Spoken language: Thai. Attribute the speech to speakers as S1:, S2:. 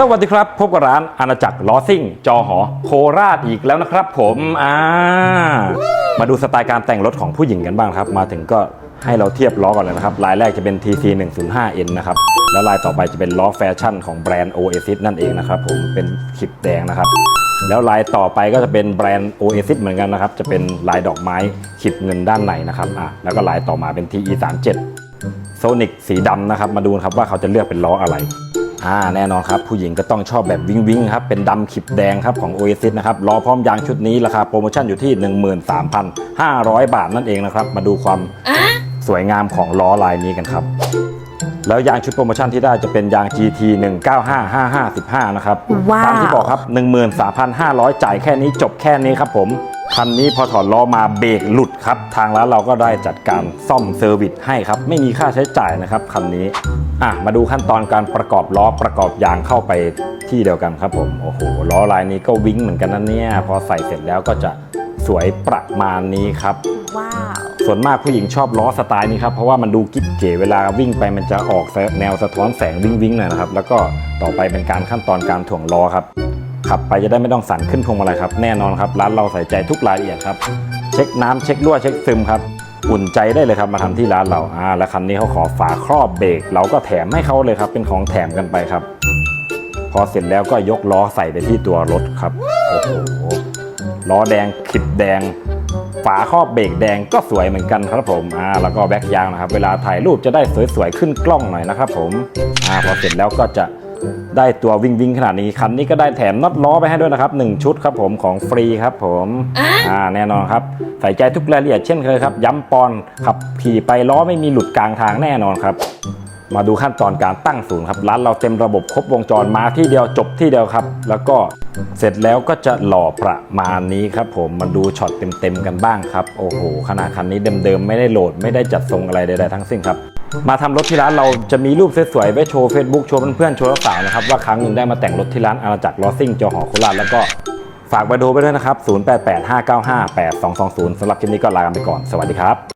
S1: สวัสดีครับ พบกับร้านอาณาจักรล้อซิ่ง จอหอโคราชอีกแล้วนะครับผมอ่ามาดูสไตล์การแต่งรถของผู้หญิงกันบ้างครับ มาถึงก็ให้เราเทียบล้อก่อนเลยนะครับ ลายแรกจะเป็น TC 105N นะครับ แล้วลายต่อไปจะเป็นล้อแฟชั่นของแบรนด์ Oasis นั่นเองนะครับผมเป็นขีดแดงนะครับ แล้วลายต่อไปก็จะเป็นแบรนด์ Oasis เหมือนกันนะครับ จะเป็นลายดอกไม้ขีดเงินด้านในนะครับอะแล้วก็ลายต่อมาเป็น TE 37โซนิกสีดำนะครับ มาดูครับว่าเขาจะเลือกเป็นล้ออะไร อ่าแน่นอนครับ ผู้หญิงก็ต้องชอบแบบวิงวิงครับ เป็นดำขีดแดงครับของ Oasis นะครับล้อพร้อมยางชุดนี้ราคาโปรโมชั่นอยู่ที่ 13,500 บาทนั่นเองนะครับ มาดูความสวยงามของล้อลายนี้กันครับ แล้วยางชุดโปรโมชั่นที่ได้จะเป็นยาง GT 195515นะครับ
S2: ว้าว
S1: ตามที่บอกครับ 13,500 จ่ายแค่นี้จบแค่นี้ครับผม คันนี้พอถอดล้อมาเบรกหลุดครับ ทางร้านเราก็ได้จัดการซ่อมเซอร์วิสให้ครับ ไม่มีค่าใช้จ่ายนะครับคันนี้อะมาดูขั้นตอนการประกอบล้อประกอบยางเข้าไปที่เดียวกันครับผมโอ้โหล้อลายนี้ก็วิ้งเหมือนกันนะเนี่ยพอใส่เสร็จแล้วก็จะสวยประมาณนี้ครับ
S2: ว้าว
S1: ส่วนมากผู้หญิงชอบล้อสไตล์นี้ครับเพราะว่ามันดูกิ๊บเก๋เวลาวิ่งไปมันจะออกแนวสะท้อนแสงวิ่งวิ่งๆหน่อยนะครับ แล้วก็ต่อไปเป็นการขั้นตอนการถ่วงล้อครับ ขับไปจะได้ไม่ต้องสั่นขึ้นพวงมาลัยครับแน่นอนครับร้านเราใส่ใจทุกรายละเอียดครับเช็คน้ำเช็ครั่วเช็คซึมครับอุ่นใจได้เลยครับมาทำที่ร้านเราอ่าแล้วคันนี้เขาขอฝาครอบเบรกเราก็แถมให้เขาเลยครับเป็นของแถมกันไปครับ พอเสร็จแล้วก็ยกล้อใส่ไปที่ตัวรถครับโอ้โหล้อแดงขิดแดง ฝาครอบเบรกแดงก็สวยเหมือนกันครับผมอ่าแล้วก็แบ็กยางนะครับ เวลาถ่ายรูปจะได้สวยๆขึ้นกล้องหน่อยนะครับผมอ่าพอเสร็จแล้วก็จะ ได้ตัววิ่งวิ่งขนาดนี้คันนี้ก็ได้แถมน็อตล้อไปให้ด้วยนะครับ 1 ชุดครับผมของฟรีครับผมอ่าแน่นอนครับใส่ใจทุกรายละเอียดเช่นเคยครับ ย้ำปอนขับขี่ไปล้อไม่มีหลุดกลางทางแน่นอนครับ มาดูขั้นตอนการตั้งศูนย์ครับร้านเราเต็มระบบครบวงจรมาที่เดียวจบที่เดียวครับ แล้วก็เสร็จแล้วก็จะหล่อประมาณนี้ครับผมมาดูช็อตเต็มๆกันบ้างครับโอ้โหขนาดคันนี้เดิมๆไม่ได้โหลดไม่ได้จัดทรงอะไรใดๆทั้งสิ้นครับมาทำรถที่ร้านเราจะมีรูปสวยๆไว้โชว์ Facebook โชว์เพื่อนๆโชว์สาวนะครับว่าครั้งหนึ่งได้มาแต่งรถที่ร้านอาณาจักรลอซิ่งจอหอโคราชแล้วก็ฝากเบอร์โทรไปด้วยนะครับ 0885958220สำหรับคลิปนี้ก็ลากันไปก่อน สวัสดีครับ